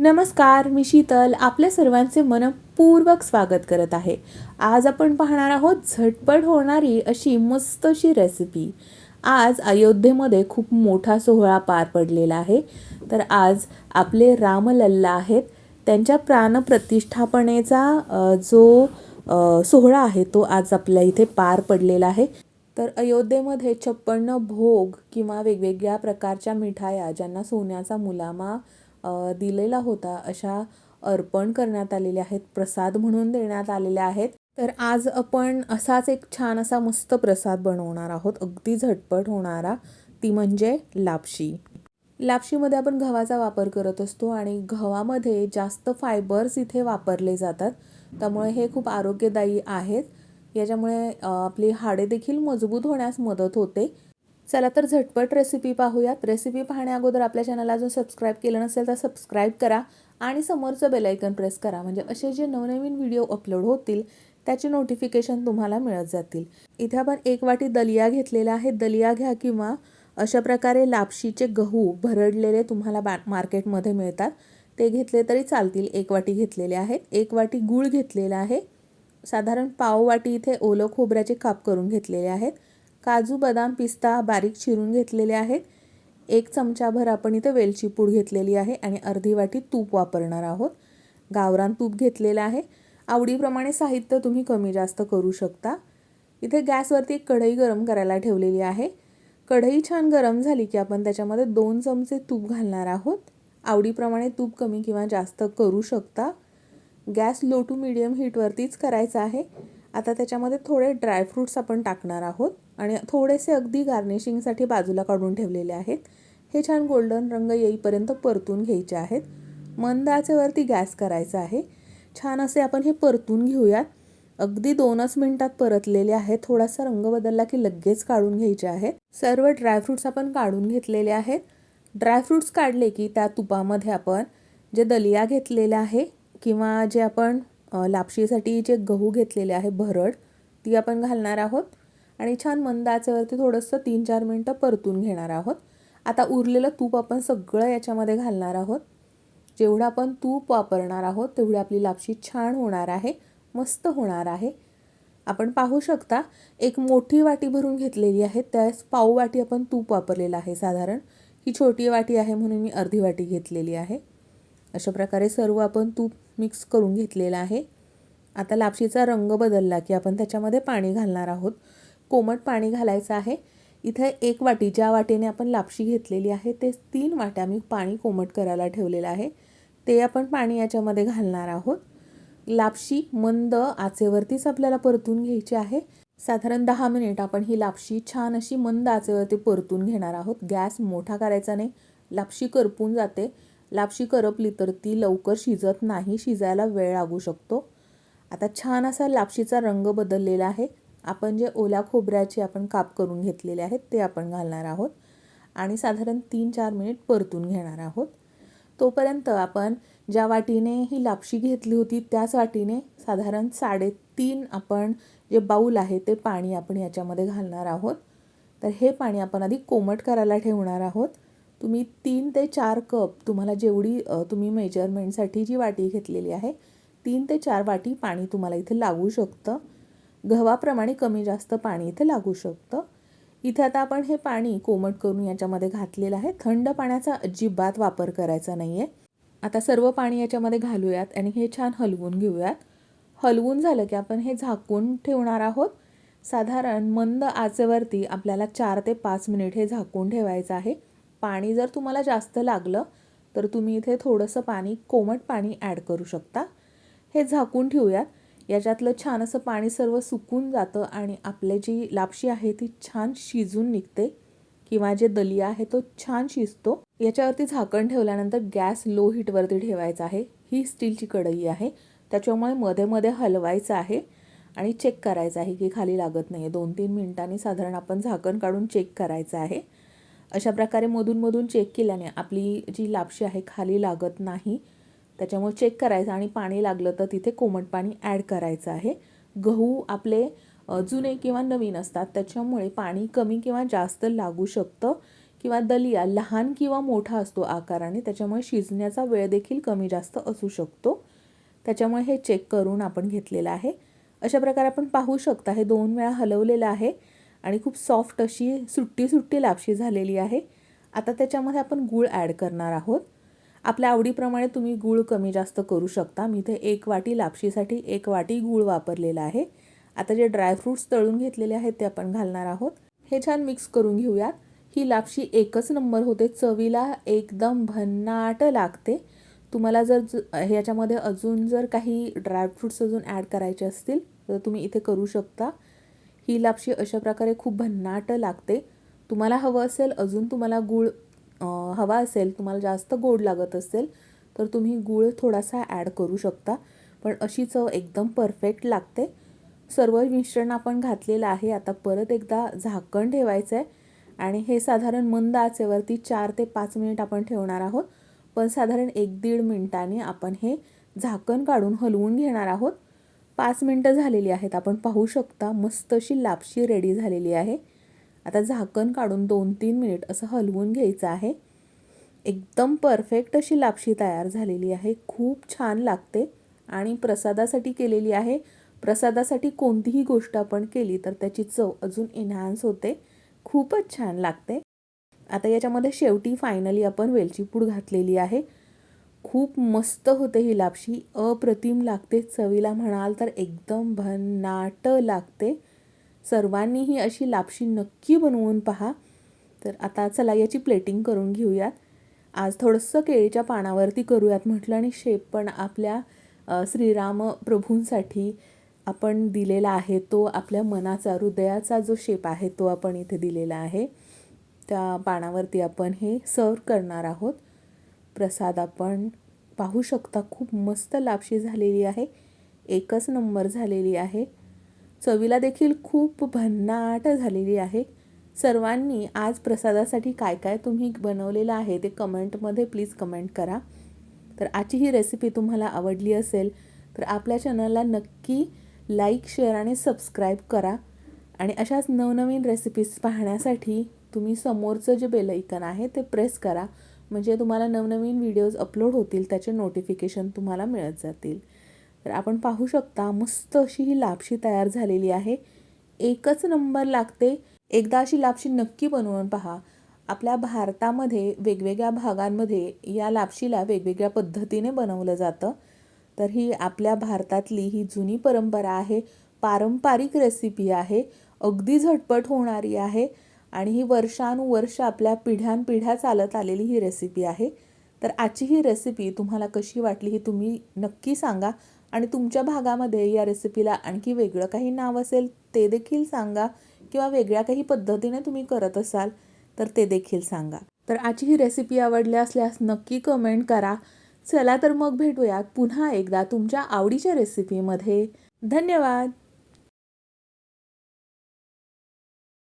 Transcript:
नमस्कार मी शीतल. आपल्या सर्वांचे मनपूर्वक स्वागत करत आहे. आज आपण पाहणार आहोत झटपट होणारी अशी मस्त अशी रेसिपी आज अयोध्येमध्ये खूप मोठा सोहळा पार पडलेला आहे. तर आज आपले रामलल्ला आहेत. त्यांच्या प्राणप्रतिष्ठापनेचा जो सोहळा आहे तो आज आपल्या इथे पार पडलेला आहे. तर अयोध्येमध्ये छप्पन्न भोग किंवा वेगवेगळ्या प्रकारच्या मिठाया ज्यांना सोन्याचा मुलामा दिलेला होता अशा अर्पण करण्यात आलेल्या आहेत प्रसाद म्हणून देण्यात आलेल्या आहेत. तर आज आपण असाच एक छान असा मस्त प्रसाद बनवणार आहोत अगदी झटपट होणारा. ती म्हणजे लापशी. लापशीमध्ये आपण गव्हाचा वापर करत असतो आणि गव्हामध्ये जास्त फायबर्स इथे वापरले जातात. त्यामुळे हे खूप आरोग्यदायी आहेत. याच्यामुळे आपली हाडे देखील मजबूत होण्यास मदत होते. चला तर झटपट रेसिपी पाहूयात. रेसिपी पाहण्या अगोदर आपल्या चॅनलला अजून सबस्क्राईब केलं नसेल तर सबस्क्राईब करा आणि समोरचं बेलायकन प्रेस करा. म्हणजे असे जे नवनवीन व्हिडिओ अपलोड होतील त्याची नोटिफिकेशन तुम्हाला मिळत जातील. इथे आपण एक वाटी दलिया घेतलेला आहे. दलिया घ्या किंवा अशा प्रकारे लापशीचे गहू भरडलेले तुम्हाला बा मार्केटमध्ये मिळतात. ते घेतले तरी चालतील. एक वाटी घेतलेले आहेत. एक वाटी गूळ घेतलेला आहे. साधारण पाव वाटी इथे ओलं खोबऱ्याचे काप करून घेतलेले आहेत. काजू बदाम पिस्ता बारीक चिरून घेतलेले आहेत. एक चमचाभर आपण इथे वेलची पूड घेतलेली आहे आणि अर्धी वाटी तूप वापरणार आहोत. गावरान तूप घेतलेलं आहे. आवडीप्रमाणे साहित्य तुम्ही कमी जास्त करू शकता. इथे गॅसवरती एक कढई गरम करायला ठेवलेली आहे. कढई छान गरम झाली की आपण त्याच्यामध्ये दोन चमचे तूप घालणार आहोत. आवडीप्रमाणे तूप कमी किंवा जास्त करू शकता. गॅस लो टू मिडियम हीटवरतीच करायचा आहे. आता त्याच्यामध्ये थोडे ड्रायफ्रूट्स आपण टाकणार आहोत. आणि थोडेसे अगदी गार्निशिंगसाठी बाजूला काढून ठेवलेले आहेत. हे छान गोल्डन रंग येईपर्यंत परतून घ्यायचे आहेत. मंद आचेवरती गॅस करायचा आहे. छान असे आपण हे परतून घेऊयात. अगदी दोनच मिनटात परतलेले आहेत. थोडासा रंग बदलला की लगेच काढून घ्यायचे आहेत. सर्व ड्रायफ्रूट्स आपण काढून घेतलेले आहेत. ड्रायफ्रूट्स काढले की त्या तुपामध्ये आपण जे दलिया घेतलेलं आहे किंवा जे आपण लापशीसाठी जे गहू घेतलेले आहे भरड ती आपण घालणार आहोत. आणि छान मंद आचेवरती थोडंसं तीन चार मिनटं परतून घेणार आहोत. आता उरलेलं तूप आपण सगळं याच्यामध्ये घालणार आहोत. जेवढं आपण तूप वापरणार आहोत तेवढी आपली लापशी छान होणार आहे मस्त होणार आहे. आपण पाहू शकता एक मोठी वाटी भरून घेतलेली आहे त्यास पाव वाटी आपण तूप वापरलेलं आहे साधारण. ही छोटी वाटी आहे म्हणून मी अर्धी वाटी घेतलेली आहे. अशा प्रकारे सर्व आपण तूप मिक्स करून घेतलेलं आहे. आता लापशीचा रंग बदलला की आपण त्याच्यामध्ये पाणी घालणार आहोत. कोमट पाणी घालायचं आहे. इथे एक वाटी ज्या वाटीने आपण लापशी घेतलेली आहे ते तीन वाट्या मी पाणी कोमट करायला ठेवलेलं आहे. ते आपण पाणी याच्यामध्ये घालणार आहोत. लापशी मंद आचेवरतीच आपल्याला परतून घ्यायची आहे. साधारण दहा मिनिट आपण ही लापशी छान अशी मंद आचेवरती परतून घेणार आहोत. गॅस मोठा करायचा नाही लापशी करपून जाते. लापशी करपली तर ती लवकर शिजत नाही शिजायला वेळ लागू शकतो. आता छान असा लापशीचा रंग बदललेला आहे. आपण जे ओल्या खोबऱ्याचे आपण काप करून घेतलेले आहेत ते आपण घालणार आहोत. आणि साधारण तीन चार मिनिट परतून घेणार आहोत. तोपर्यंत आपण ज्या वाटीने ही लापशी घेतली होती त्याच वाटीने साधारण साडेतीन आपण जे बाऊल आहे ते पाणी आपण याच्यामध्ये घालणार आहोत. तर हे पाणी आपण आधी कोमट करायला ठेवणार आहोत. तुम्ही तीन ते चार कप तुम्हाला जेवढी तुम्ही मेजरमेंटसाठी जी वाटी घेतलेली आहे तीन ते चार वाटी पाणी तुम्हाला इथे लागू शकतं. गव्हाप्रमाणे कमी जास्त पाणी इथे लागू शकतं. इथे आता आपण हे पाणी कोमट करून याच्यामध्ये घातलेलं आहे. थंड पाण्याचा अजिबात वापर करायचा नाही आहे आता सर्व पाणी याच्यामध्ये घालूयात आणि हे छान हलवून घेऊयात. हलवून झालं की आपण हे झाकून ठेवणार आहोत. साधारण मंद आचेवरती आपल्याला चार ते पाच मिनिट हे झाकून ठेवायचं आहे. पाणी जर तुम्हाला जास्त लागलं तर तुम्ही इथे थोडंसं पाणी कोमट पाणी ॲड करू शकता. हे झाकून ठेवूयात. याच्यातलं छान असं पाणी सर्व सुकून जातं आणि आपले जी लापशी आहे ती छान शिजून निघते. किंवा जे दलिया आहे तो छान शिजतो. याच्यावरती झाकण ठेवल्यानंतर गॅस लो हीटवरती ठेवायचा आहे. ही स्टीलची कढई आहे. त्याच्यामुळे मध्ये मध्ये हलवायचं आहे आणि चेक करायचं आहे की खाली लागत नाही आहे दोन तीन मिनिटांनी साधारण आपण झाकण काढून चेक करायचं आहे. अशा प्रकारे मधून मधून चेक केल्याने आपली जी लापशी आहे खाली लागत नाही. त्याच्यामुळे चेक करायचं आणि पाणी लागलं तर तिथे कोमट पाणी ॲड करायचं आहे. गहू आपले जुने किंवा नवीन असतात त्याच्यामुळे पाणी कमी किंवा जास्त लागू शकतं किंवा दलिया लहान किंवा मोठा असतो आकाराने त्याच्यामुळे शिजण्याचा वेळ देखील कमी जास्त असू शकतो. त्याच्यामुळे हे चेक करून आपण घेतलेलं आहे. अशा प्रकारे आपण पाहू शकता हे दोन वेळा हलवलेलं आहे आणि खूप सॉफ्ट अशी सुट्टी सुट्टी लापशी झालेली आहे. आता त्याच्यामध्ये आपण गूळ ॲड करणार आहोत. आपल्या आवडीप्रमाणे तुम्ही गूळ कमी जास्त करू शकता. मी इथे एक वाटी लापशीसाठी एक वाटी गूळ वापरलेला आहे. आता जे ड्रायफ्रूट्स तळून घेतलेले आहेत ते आपण घालणार आहोत. हे छान मिक्स करून घेऊयात. ही लापशी एकच नंबर होते. चवीला एकदम भन्नाट लागते. तुम्हाला जर ह्याच्यामध्ये अजून जर काही ड्रायफ्रूट्स अजून ॲड करायचे असतील तर तुम्ही इथे करू शकता. ही लापशी अशा प्रकारे खूप भन्नाट लागते. तुम्हाला हवं असेल अजून तुम्हाला गूळ हवा असेल तुम्हाला जास्त गोड लागत असेल तर तुम्ही गूळ थोडासा ॲड करू शकता. पण अशी चव एकदम परफेक्ट लागते. सर्व मिश्रण आपण घातलेलं आहे. आता परत एकदा झाकण ठेवायचं आहे आणि हे साधारण मंद आचेवरती चार ते पाच मिनिट आपण ठेवणार आहोत. पण साधारण एक दीड मिनिटाने आपण हे झाकण काढून हलवून घेणार आहोत. पाच मिनटं झालेली आहेत. आपण पाहू शकता मस्त अशी लापशी रेडी झालेली आहे. आता झाकण काढून दोन तीन मिनिट असं हलवून घ्यायचं आहे. एकदम परफेक्ट अशी लापशी तयार झालेली आहे. खूप छान लागते आणि प्रसादासाठी केलेली आहे. प्रसादासाठी कोणतीही गोष्ट आपण केली तर त्याची चव अजून एन्हान्स होते. खूपच छान लागते. आता याच्यामध्ये शेवटी फायनली आपण वेलची पूड घातलेली आहे. खूप मस्त होते ही लापशी. अप्रतिम लागते. चवीला म्हणाल तर एकदम भन्नाट लागते. सर्वांनीही अशी लापशी नक्की बनवून पहा. तर आता चला याची प्लेटिंग करून घेऊयात. आज थोडंसं केळीच्या पानावरती करूयात म्हटलं आणि शेप पण आपल्या श्रीराम प्रभूंसाठी आपण दिलेला आहे. तो आपल्या मनाचा हृदयाचा जो शेप आहे तो आपण इथे दिलेला आहे. त्या पानावरती आपण हे सर्व करणार आहोत. प्रसाद आपण पाहू शकता खूप मस्त लापशी झालेली आहे. एकच नंबर झालेली आहे. चवीला देखील खूप भन्नाट झालेली आहे. सर्वांनी आज प्रसादासाठी काय काय तुम्ही बनवलेलं आहे ते कमेंटमध्ये प्लीज कमेंट करा. तर आजची ही रेसिपी तुम्हाला आवडली असेल तर आपल्या चॅनलला नक्की लाईक शेअर आणि सबस्क्राईब करा. आणि अशाच नवनवीन रेसिपीज पाहण्यासाठी तुम्ही समोरचं जे बेलायकन आहे ते प्रेस करा. म्हणजे तुम्हाला नवनवीन व्हिडिओज अपलोड होतील त्याचे नोटिफिकेशन तुम्हाला मिळत जातील. तर आपण पाहू शकता मस्त अशी ही लापशी तयार झालेली आहे. एकच नंबर लागते. एकदा अशी लापशी नक्की बनवून पहा. आपल्या भारतामध्ये वेगवेगळ्या भागांमध्ये या लापशीला वेगवेगळ्या पद्धतीने बनवलं जातं. तर ही आपल्या भारतातली ही जुनी परंपरा आहे. पारंपरिक रेसिपी आहे. अगदी झटपट होणारी आहे. आणि ही वर्षानुवर्ष आपल्या पिढ्यानपिढ्या चालत आलेली ही रेसिपी आहे. तर आजची ही रेसिपी तुम्हाला कशी वाटली ही तुम्ही नक्की सांगा. आणि तुमच्या भागामध्ये या रेसिपीला आणखी वेगळं काही नाव असेल ते देखील सांगा. किंवा वेगळ्या काही पद्धतीने तुम्ही करत असाल तर ते देखील सांगा. तर आजची ही रेसिपी आवडली असल्यास नक्की कमेंट करा. चला तर मग भेटूयात पुन्हा एकदा तुमच्या आवडीच्या रेसिपीमध्ये धन्यवाद!